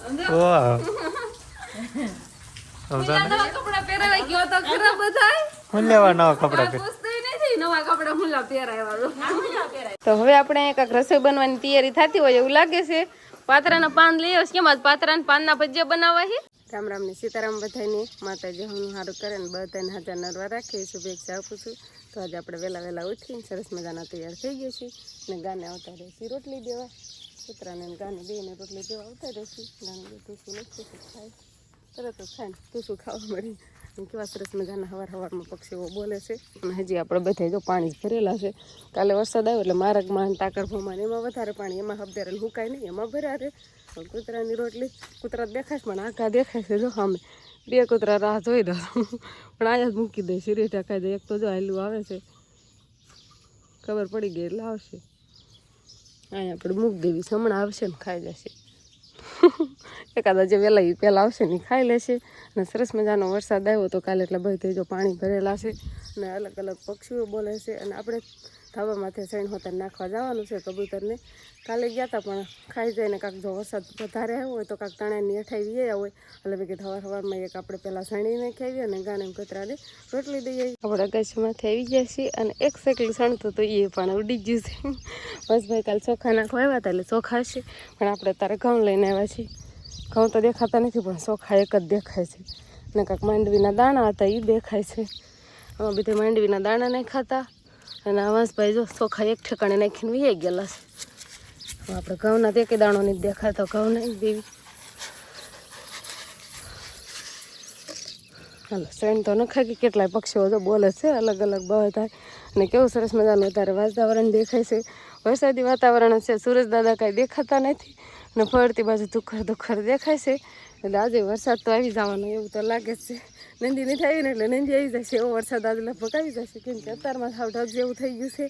વાહ કપડા પહેરાવા ગયો તો ખરા બધાય. હું લેવા નવા કપડા પહેર પૂછતોય નથી નવા કપડા મુલ્લા પહેરાવ્યા તો હવે આપણે કાંઈક રસોઈ બનવાની તૈયારી થતી હોય એવું લાગે છે. પાતરાના પાન લઈ આવ્યો કેમ આજ પાતરાના પાનના ભજીયા બનાવવા છે? રામ રામ ને સીતારામ બધાની માતાજી હું સારું કરે ને બધાને હાજર નરવા રાખી શુભેચ્છા આપું છું. તો આજે આપણે વહેલા વહેલા ઉઠીને સરસ મજાના તૈયાર થઈ ગયા છીએ. અને ગાને આવતા રહેશી રોટલી દેવા. કૂતરાને ગાને બેને રોટલી દેવા આવતા રહેશી ગાને શું નથી શું ખાય તરત જ ખાય તું શું ખાવા મળી. કેવા સરસ મજાના હવાર હવારમાં પક્ષીઓ બોલે છે. અને હજી આપણે બધા જો પાણી ભરેલા છે. કાલે વરસાદ આવ્યો એટલે માર્ગમાં તાકરભોમાં ને એમાં વધારે પાણી, એમાં હબદેરે હુકાય નહીં, એમાં ભર્યા રે પણ કૂતરાની રોટલી, કૂતરા દેખાય પણ આખા દેખાય છે જો સામે. બે કૂતરા રાહ જોઈ દો પણ અહીંયા જ મૂકી દે શરીર ઢકાઈ દે. એક તો જો આયલું આવે છે. ખબર પડી ગઈ એટલે આવશે. અહીંયા આપણે મૂકી દેવી છે હમણાં આવશે ને ખાઈ લેશે. એકાદા જે વહેલા એ પહેલાં આવશે ને ખાઈ લેશે. અને સરસ મજાનો વરસાદ આવ્યો તો કાલે એટલે બધે જો પાણી ભરેલા છે. અને અલગ અલગ પક્ષીઓ બોલે છે. અને આપણે ધાબા માથે સૈન હોતા નાખવા જવાનું છે, કબૂતરને. કાલે ગયા હતા પણ ખાઈ જાય ને કાંક જો વરસાદ વધારે આવ્યો હોય તો કાંક તણાની અઠાઈ વ્યાયા હોય. એટલે ભાઈ કે હવાર હવારમાં એક આપણે પહેલાં સણીને ખાઈએ અને ગાને કતરાને રોટલી દઈએ. આપણે અગાસીમાંથી આવી ગયા છીએ અને એક સાયકલ સણતું તો એ પણ ઉડી ગયું છે. બસ ભાઈ કાલે ચોખા નાખવા આવ્યા હતા એટલે ચોખા છે પણ આપણે તારે ઘઉં લઈને આવ્યા છીએ. ઘઉં તો દેખાતા નથી, પણ ચોખા એક જ દેખાય છે. ને કાંક માંડવીના દાણા હતા એ દેખાય છે. આમાં બધા માંડવીના દાણા નહીં ખાતા. અને આવાસભાઈ જો ચોખા એક ઠેકાણે નાખીને વી ગયેલા છે. આપણે ઘઉંના તે કે દાણો નથી દેખાતો ઘઉં નહીં દેવી. હાલો શ્રેણ તો નખાય કે કેટલાય પક્ષીઓ તો બોલે છે, અલગ અલગ બધા અને કેવું સરસ મજાનું અત્યારે વાતાવરણ દેખાય છે. વરસાદી વાતાવરણ છે, સુરજ દાદા કાંઈ દેખાતા નથી. અને ફરતી બાજુ દુખર દુખર દેખાય છે. એટલે આજે વરસાદ તો આવી જવાનો એવું તો લાગે છે. નંદી નથી આવી ને એટલે નંદી આવી જશે, એવો વરસાદ આજે લગભગ આવી જશે. કેમ કે અત્યારમાં સાવ ઢગ જેવું થઈ ગયું છે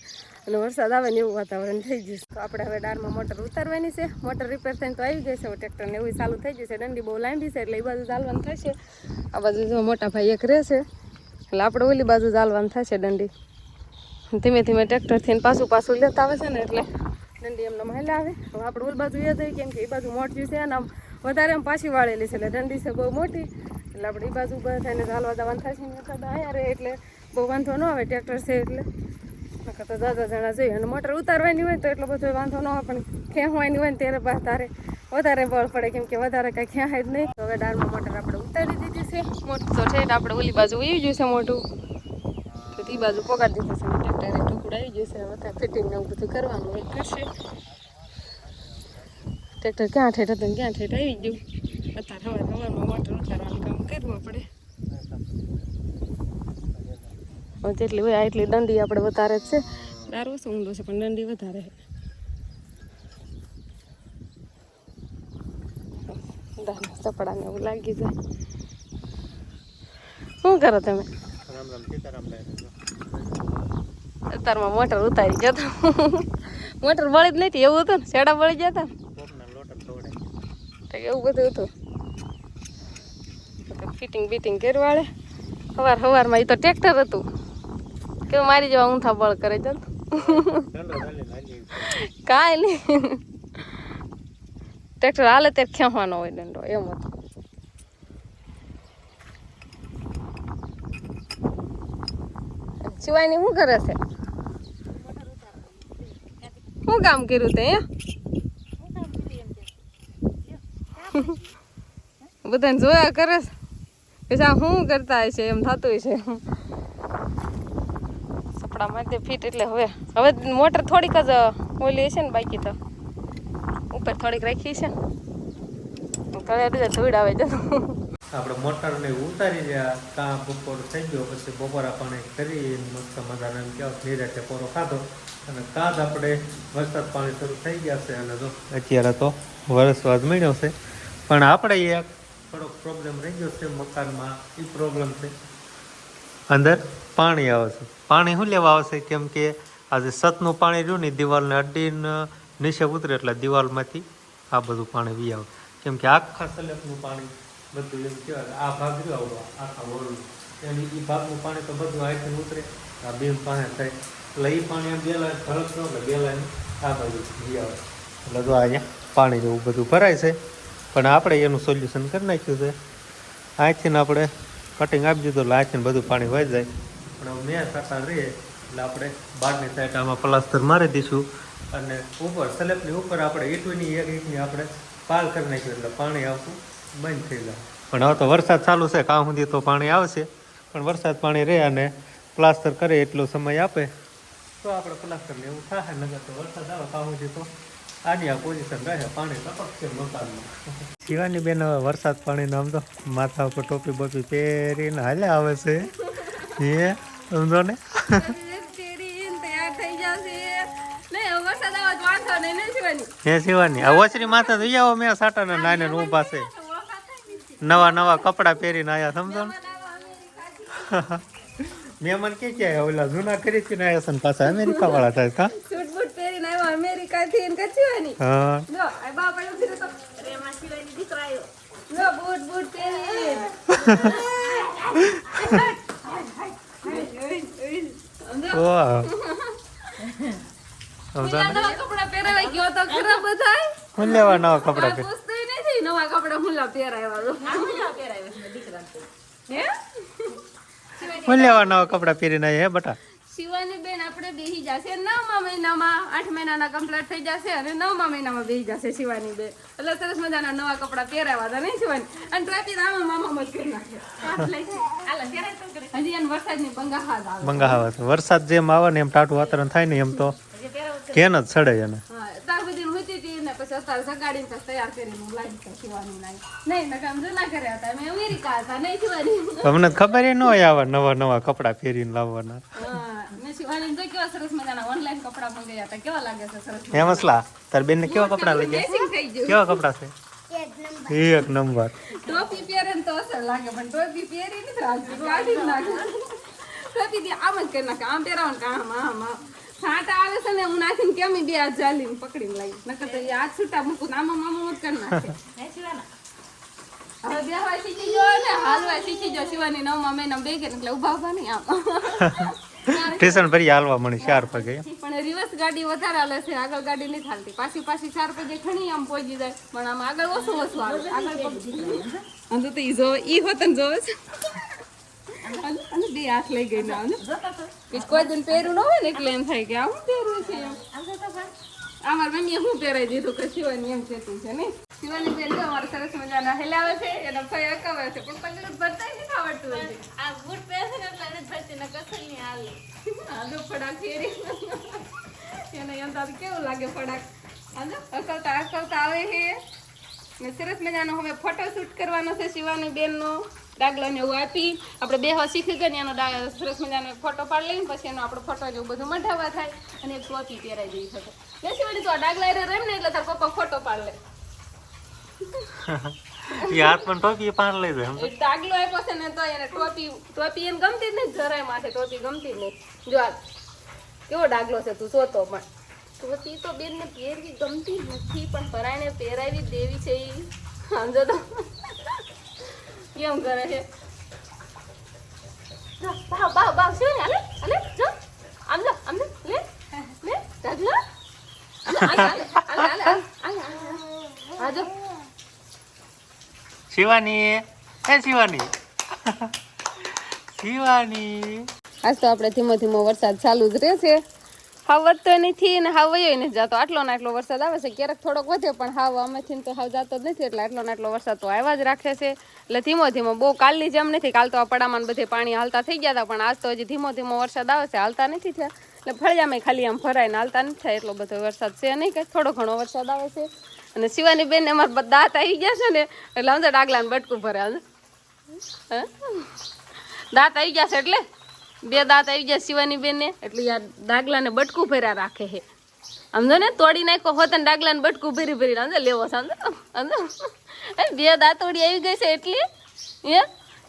અને વરસાદ આવે ને એવું વાતાવરણ થઈ ગયું છે. તો આપણે હવે ડારમાં મોટર ઉતારવાની છે. મોટર રિપેર થઈને તો આવી જશે ટ્રેક્ટરને એવું ચાલુ થઈ જશે. દંડી બહુ લાંબી છે એટલે એ બાજુ ચાલવાનું થશે. આ બાજુ જો મોટા ભાઈ એક રહેશે, એટલે આપણે ઓલી બાજુ ચાલવાનું થશે દંડી ધીમે ધીમે ટ્રેક્ટરથી પાછું પાછું લેતા આવે છે ને એટલે દંડી એમને મહિલા આવે. હવે આપણે ઓલી બાજુ એ થઈ કેમ કે એ બાજુ મોટી છે અને વધારે પાછી વાળેલી છે. એટલે દંડી છે બહુ મોટી. એટલે આપણે એ બાજુ બધા થઈને ચાલવા થાય થશે ને વખત આયા એટલે બહુ વાંધો ન આવે ટ્રેક્ટર છે એટલે. તો દાદા જણા જોઈએ, અને મોટર ઉતારવાની હોય તો એટલો બધો વાંધો ન આવે, પણ ખેંચવાની હોય ને ત્યારે બા તારે વધારે બળ પડે, કેમ કે વધારે કાંઈ ખેંચાય જ નહીં. તો હવે ડાળમાં મોટર આપણે ઉતારી દીધી છે. મોટું તો છે આપણે ઓલી બાજુ આવી ગયું છે મોટું તો એ બાજુ પગાડી દીધું છે ટ્રેક્ટરે ટુકડા આવી જશે હવે ત્યાં ફિટિંગ ને બધું કરવાનું હોય કરશે ટ્રેક્ટર ક્યાં ઠેઠ હતું ક્યાં ઠેઠ આવી ગયું. અત્યારે હવે સવારમાં મોટર ઉતારવાનું પડે. જેટલી હોય એટલી દંડી આપણે વધારે જ છે. દારૂ ઓછો ઊંડો છે પણ દંડી વધારે છે. સપડાને એવું લાગી જાય. શું કરો તમે? રામ રામ સીતારામ અત્યારમાં મોટર ઉતારી જતો મોટર બળી જ નથી એવું હતું ને શેડા બળી જતા એવું બધું હતું. ફિટિંગ બીટિંગ કરવાળે સવાર સવારમાં એ તો ટ્રેક્ટર હતું. કે મારી જેવા ઊંથા બળ કરે જ કાંઈ નહીં. ટ્રેક્ટર હાલે ત્યારે ખેંચવાનો હોય દંડો એમ હતું. શિવાયની શું કરે છે? શું કામ કર્યું તે બધાને જોયા કરે છે? પછી હું શું કરતા હશે એમ થતું હશે સપડા માટે ફીટ એટલે હવે. હવે મોટર થોડીક જ ઓલી હશે ને બાકી તો. ઉપર થોડીક રાખી છે તળે બધા ધૂળ આવે છે. આપણે મોટરને ઉતારી રહ્યા કાં બપોર થઈ ગયો પછી બપોરા પાણી કરી મસ્ત મજાનો એમ કહેવાય નિરાતે પોરો ખાધો. અને કાદ આપણે વરસાદ પાણી શરૂ થઈ ગયા છે અને જો અત્યારે તો વરસવાદ મળ્યો છે. પણ આપણે એક થોડોક પ્રોબ્લેમ રહી ગયો છે મકાનમાં, એ પ્રોબ્લેમ છે. અંદર પાણી આવે છે પાણી શું લેવા આવશે? કેમ કે આજે સતનું પાણી રહ્યું ને દિવાલને અડીને નીચે ઉતરે એટલે દિવાલમાંથી આ બધું પાણી વી આવે. કેમ કે આખા સલેબનું પાણી બધું એમ કહેવાય આ ભાગ રહ્યો આવડો, આખા વળું એમ એ ભાગનું પાણી તો બધું આઈથી ઉતરે. આ બે પાણી થાય. એટલે એ પાણી એમ બે લાઈન ભરત એટલે બે આ બાજુ વી આવે. એટલે જો અહીંયા પાણી જેવું બધું ભરાય છે. પણ આપણે એનું સોલ્યુશન કરી નાખ્યું છે. અહીંથી આપણે કટિંગ આપી દીધું, એટલે અહીંથી બધું પાણી વહી જાય. પણ મેં સાકાર રહીએ, એટલે આપણે બહારની સાઈડ આમાં પ્લાસ્ટર મારી દઈશું. અને ઉપર સ્લેબની ઉપર આપણે ઈટની એક ઈટની આપણે પાલ કરી નાખ્યું, એટલે પાણી આવતું બંધ થઈ જાય. પણ હવે તો વરસાદ ચાલુ છે, કાં સુધી તો પાણી આવશે. પણ વરસાદ પાણી રહે અને પ્લાસ્ટર કરે એટલો સમય આપે. તો આપણે પ્લાસ્ટર લેવું થાય નગર તો વરસાદ આવે, કાં સુધી તો આની આ પોઝિશન રહે પાણી મકાનમાં. શિવાની બેન હવે વરસાદ પાણીનો આમ તો માથા ઉપર ટોપી બોપી પહેરીને હાલ્યા આવે છે. એ સમજો ને? તો હે શિવાની આ ઓછરી માથા જોઈ આવો મેં સાટાને નાઈને ને ઊભા છે. નવા નવા કપડાં પહેરીને આયા સમજો ને? મેં મને કે ક્યાં ઓલા જૂના કરી ને આયા છે પાછા અમેરિકા વાળા થાય કા પહેરીને આવ્યો અમેરિકા થી ને કચવાની હા. જો આ બાપ આવ્યો ફીરો તો. અરે માં શિવાની દીકરો આવ્યો જો બૂટ બૂટ પહેરી વાહ. સમજો નવા કપડા પહેરાવાઈ ગયો તો ખરા બધાય. હું લેવા નવા કપડાં પહેર પૂછતોય નથી નવા કપડા હુંલા પહેરાવ્યા હે હું? લેવા નવા કપડાં પહેરીને હે બટા? શિવાની બેન આપણે બેહી જાશે. નવમા મહિનામાં આઠ મહિનાના કમ્પ્લીટ થઈ જશે અને નવમા મહિનામાં બેસી જશે શિવાની બે. એટલે સરસ મજાના નવા કપડા પહેરાવા હતા નહીં શિવાની? અને ટ્રાફિક રામા મામા મત કરી નાખે. હજી એને વરસાદની બંગા હાથ આવે બંગા વરસાદ જેમ આવે ને એમ ટાટું વાતાવરણ થાય ને એમ તો. કેન જ સડે એને. હા તાર બધી હોતી હતી ને પછી અત્યારે સગાડીને તૈયાર કરીને હું લાવી શિવાની નાઈ. નહીં નકા આમ જૂના કર્યા હતા. મેં અમેરિકા હતા નહીં શિવાની. તમને ખબર ન હોય આવા નવા નવા કપડાં પહેરીને લાવવાના. હા તો કેવા સરસ મજાના ઓનલાઈન કપડા મંગાવ્યા હતા. કેવા લાગે છે સરસ હે મસલા તાર બેન ને કેવા કપડાં લઈ ગયા મેચિંગ થઈ કેવા કપડાં છે? એક નંબર. ટોપી પહેરે ને તો અસર લાગે પણ ટોપી પહેરી નથી રાખતી કાઢી નાખે. ટોપી થી આમ જ કરી નાખે આમ પહેરાવો ને આમ આમ આમ. છાંટા આવે છે ને હું નાખીને કેમ બે હાથ જાલીને પકડીને લાવી? નકર તો હાથ છૂટા મૂકું આમાં મામા મત કરી નાખે. હવે બેહવા શીખી ગયો ને હાલવા શીખી ગયો. શિવાની નવમા મહિના બે ગયા એટલે ઊભા ઊભા નહીં આમ. સ્ટેશન ભરી હાલવા મળી ચાર પગે પણ રિવર્સ ગાડી વધારે હાલે છે આગળ ગાડી નહીં હાલતી. પાછી પાછી ચાર પગે ઘણી આમ પહોંચી જાય પણ આમ આગળ ઓછું ઓછું આવે. આગળ પગ અંదు તો ઈ જો ઈ હોત ને જોવે છે. અને અને બે હાથ લઈ ગઈ ના કે કોઈ દિન પહેરું ન હોય ને એટલે એમ થાય કે આ હું પહેર્યું છે એમ. અમાર મમ્મીએ હું પહેરાઈ દીધું કે સિવાય એમ કહેતું છે ને શિવાની બેન જો અમારે સરસ મજાના હેલાવે છે એનો ભાઈ અકાવે છે પણ પગલું ભરતા નથી આવડતું હોય આ બૂટ પહેરશે ને એટલે એને ભરતી ને કસલની હાલે. આલુ ફડાક ફેરી. એને એમ કેવું લાગે ફડાક? આજો અકલતા અકલતા આવે છે. ને સરસ મજાનો હવે ફોટો શૂટ કરવાનો છે શિવાની બેનનો. ડાગલો ને એવું આપી. આપણે બે હવા શીખી ગયા એનો સરસ મજાનો ફોટો પાડી લઈને પછી એનો આપણો ફોટો જેવું બધું મઢાવા થાય. અને એક ટોપી પહેરાઈ જઈ શકે બેસી શિવાની તો આ ડાગલા એ રેમ ને એટલે તાર પપ્પા ફોટો પાડ. લે એ પણ ટોપી પાન લઈ જાય એ ડાગલો આપ્યો છે ને તો એને ટોપી ટોપી એમ ગમતી જ નહીં જરાય માથે ટોપી ગમતી જ નહીં જો આ કેવો ડાગલો છે તું સોતો પણ. ટોપી તો બેન ને પહેરવી ગમતી નથી, પણ પરાયને પહેરાવી દેવી છે ઈ. સમજો તો. કેમ કરે છે? બાવ બાવ ભાવ શું ને? અલે અલે જો. આમ જો આમ લે લે ડાગલો. આમ હાલે હાલે હાલે હાલે હાલે હા જો. શિવાની. હે શિવાની. શિવાની. આજ તો આપણે ધીમો ધીમો વરસાદ ચાલુ જ રહે છે. હાવ વધતો નથી ને હાવ વયો નથી જતો. આટલો ને આટલો વરસાદ આવે છે. ક્યારેક થોડોક વધે, પણ હાવ અમેથી તો હાવ જતો જ નથી. એટલે આટલો ને આટલો વરસાદ તો આવ્યા જ રાખે છે. એટલે ધીમો ધીમો, બહુ કાલની જેમ નથી. કાલ તો આ પડામાં બધે પાણી હાલતા થઈ ગયા હતા, પણ આજ તો હજી ધીમો ધીમો વરસાદ આવે છે. હાલતા નથી થયા. એટલે ફળિયામાં ખાલી આમ ફરાય ને હાલતા નથી થાય. એટલો બધો વરસાદ છે નહીં કે થોડો ઘણો વરસાદ આવે છે. અને શિવાની બેન અમારા દાંત આવી ગયા છે ને, એટલે અંદર ડાગલાને બટકું ભરે દાંત આવી ગયા છે એટલે? બે દાંત આવી ગયા શિવાની બેન એટલે આ ડાગલાને બટકું ભર્યા રાખે છે. સમજો ને? તોડી નાખો હોત ને ડાગલાને બટકું ભરી ભરી, સમજો? લેવો સમજો? સમજો? બે દાંતોડી આવી ગઈ છે એટલી? એ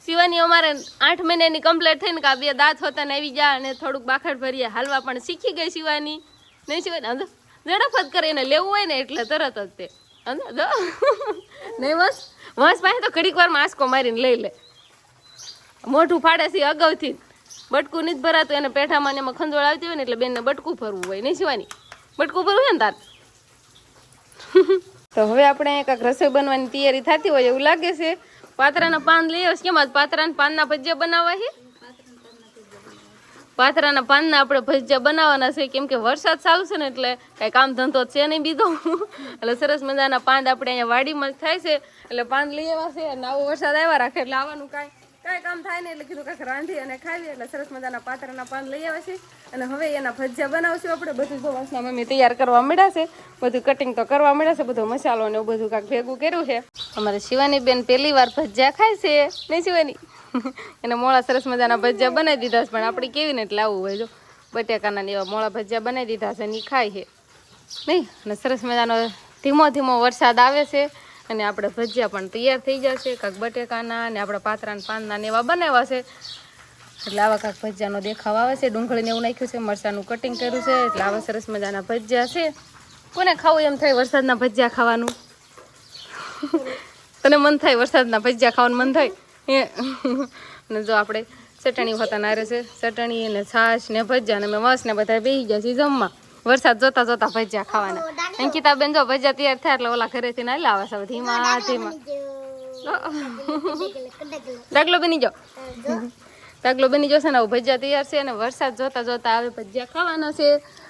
શિવાની અમારે આઠ મહિનાની કમ્પ્લેટ થઈને કે આ બે દાંત હોતા ને આવી ગયા અને થોડુંક બાખડ ભરીએ, હાલવા પણ શીખી ગઈ શિવાની. નહીં શિવાની? સમજો? ઝડફત કરીને લેવું હોય ને એટલે તરત જ તે. નહીં વંશ? વંશ પાસે તો ઘડીક વારમાં આંસકો મારીને લઈ લે. મોઢું ફાડે છે અગાઉથી બટકું નથી ભરાતું, એને પેઠામાં એમાં ખંજોળ આવતી હોય ને એટલે બેનને બટકું ભરવું હોય, નહીં સિવાની બટકું ભરવું હોય ને તાર. તો હવે આપણે કાંઈક રસોઈ બનવાની તૈયારી થતી હોય એવું લાગે છે. પાતરાના પાન લઈ આવશે. કેમ આજ પાતરાના પાનના ભજીયા બનાવવા છે? પાથરાના પાનના આપણે ભજીયા બનાવવાના છે. કેમ કે વરસાદ ચાલુ છે ને એટલે કાંઈ કામ ધંધો છે નહીં બીજો. એટલે સરસ મજાના પાન આપણે અહીંયા વાડીમાં થાય છે. એટલે પાન લઈ આવ્યા છે અને આવો વરસાદ આવ્યા રાખે એટલે આવવાનું કાંઈ કાંઈ કામ થાય નહીં. એટલે કીધું કાંઈક રાંધી અને ખાવી એટલે સરસ મજાના પાત્રના પાન લઈ આવ્યા છે. અને હવે એના ભજીયા બનાવશું આપણે. બધું વાસના મમ્મી તૈયાર કરવા મળ્યા છે. બધું કટિંગ તો કરવા મળ્યા છે. બધો મસાલો ને બધું કાંઈક ભેગું કર્યું છે. અમારે શિવાની બેન પહેલી વાર ભજીયા ખાય છે. નહીં શિવાની? એને મોળા સરસ મજાના ભજીયા બનાવી દીધા છે, પણ આપણે કેવી ને એટલે આવું હોય જો? બટેકાના એવા મોળા ભજીયા બનાવી દીધા છે નહીં ખાય છે. નહીં? અને સરસ મજાનો ધીમો ધીમો વરસાદ આવે છે અને આપણે ભજીયા પણ તૈયાર થઈ જશે, કાંક બટેકાના ને આપણા પાત્રાના પાનના ને એવા બનાવ્યા છે. એટલે આવા કાંક ભજીયાનો દેખાવ આવે છે, ડુંગળીને એવું નાખ્યું છે, મરચાંનું કટિંગ કર્યું છે, એટલે આવા સરસ મજાના ભજીયા છે. કોને ખાવું એમ થાય વરસાદના ભજીયા ખાવાનું? તને મન થાય વરસાદના ભજીયા ખાવાનું, મન થાય? અને જો આપણે ચટણી હોતા નારે છે, ચટણી ને છાશ ને ભજીયા ને મેં મસ્ત ને બધા બેસી ગયા છીએ જમવા. વરસાદ જોતા જોતા ભજીયા ખાવાના. અંકિતા બેન જો ભજીયા તૈયાર થયા એટલે ઓલા ઘરેથી ના લાવે છે ધીમા ધીમા ડાગલો બની જાઓ ડાગલો બની જશે ને ભજીયા તૈયાર છે અને વરસાદ જોતા જોતા આવે ભજીયા ખાવાના છે.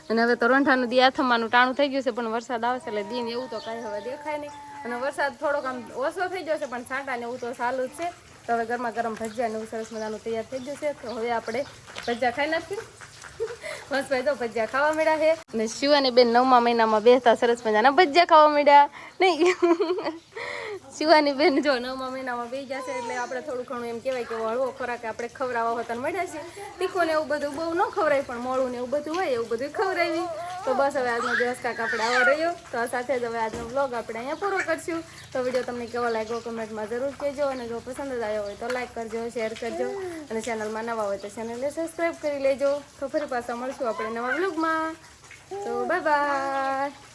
અને હવે તો રંઠાનું દી આથમવાનું ટાણું થઈ ગયું છે, પણ વરસાદ આવે છે એટલે દિન એવું તો કાંઈ હવે દેખાય નહીં. અને વરસાદ થોડોક આમ ઓછો થઈ જશે પણ છાંટા ને એવું તો ચાલુ જ છે. તો હવે ગરમા ગરમ ભજીયા એવું સરસ મજાનું તૈયાર થઈ જશે. તો હવે આપણે ભજીયા ખાઈ નાખીએ ભાઈ તો ભજીયા ખાવા મળ્યા છે. અને શિવાની બેન નવમા મહિનામાં બેસતા સરસ મજાના ભજીયા ખાવા મળ્યા. નહીં. શિવાની બેન જો નવમા મહિનામાં બે જશે એટલે આપણે થોડું ઘણું એમ કહેવાય કે હળવો ખોરાક આપણે ખવડાવવા હોતા મળ્યા છે તીખું ને એવું બધું બહુ ન ખવડાય, પણ મોડું ને એવું બધું હોય એવું બધું ખવડાવી તો બસ હવે આજનો દિવસ કાંક આપણે આવા રહ્યો. તો સાથે જ હવે આજનો બ્લોગ આપણે અહીંયા પૂરો કરશું. તો વીડિયો તમને કેવો લાગ્યો કમેન્ટમાં જરૂર કહેજો અને જો પસંદ જ આવ્યો હોય તો લાઇક કરજો શેર કરજો અને ચેનલમાં નવા હોય તો ચેનલને સબસ્ક્રાઈબ કરી લેજો. તો ફરી પાછા મળશું આપણે નવા બ્લોગમાં તો બાય બાય